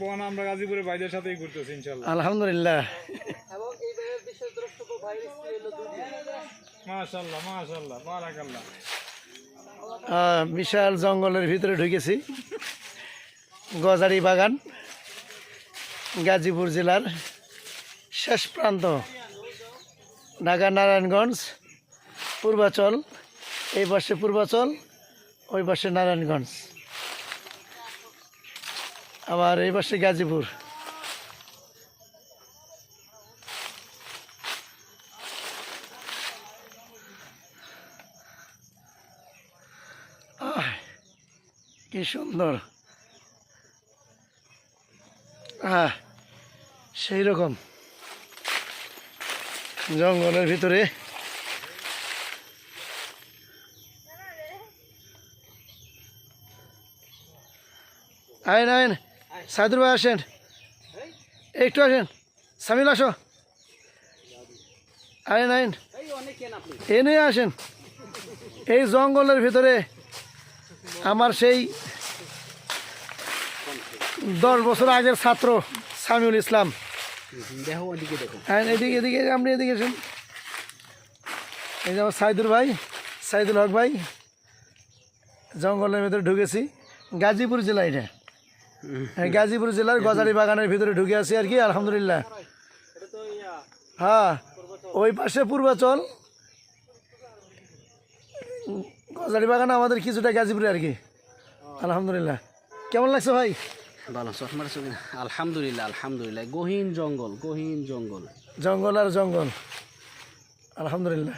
বন আমরা গাজীপুরে ভাইদের সাথেই ঘুরতেছি ইনশাল্লাহ আলহামদুলিল্লাহ। এবং এই ভাইয়ের বিশেষ দ্রষ্টব্য মাশাল্লাহ মাশাল্লাহ বারাকাল্লাহ। বিশাল জঙ্গলের ভিতরে ঢুকেছি। গজারি বাগান গাজীপুর জেলার শেষ প্রান্ত। ঢাকা নারায়ণগঞ্জ পূর্বাচল এই পাশে পূর্বাচল ওই পাশে নারায়ণগঞ্জ। আবার এই পাশে গাজীপুর। কি সুন্দর। হ্যাঁ সেই রকম। জঙ্গলের ভিতরে। আইন আইন। সাইদুর ভাই আসেন। একটু আসেন। সামিল, আসো। আইন আইন এই অনেকেন আপনি এ নিয়ে আসেন। এই জঙ্গলের ভিতরে আমার সেই দশ বছর আগের ছাত্র সামিউল ইসলাম। এদিকে এদিকে, আপনি এদিকে আসুন। এই যে আমার সাইদুর ভাই, সাইদুল হক ভাই, জঙ্গলের ভিতরে ঢুকেছি। গাজীপুর জেলা এটা। গাজীপুর জেলার গজারি বাগানের ভিতরে ঢুকে আছি আর কি আলহামদুলিল্লাহ। হ্যাঁ ওই পাশে পূর্বাচল। গজারি বাগান আমাদের কিছুটা গাজীপুরে আর কি আলহামদুলিল্লাহ। কেমন লাগছে ভাই? ভালো ছবি আলহামদুলিল্লাহ আলহামদুলিল্লাহ। গহীন জঙ্গল গহীন জঙ্গল। জঙ্গল আর জঙ্গল আলহামদুলিল্লাহ।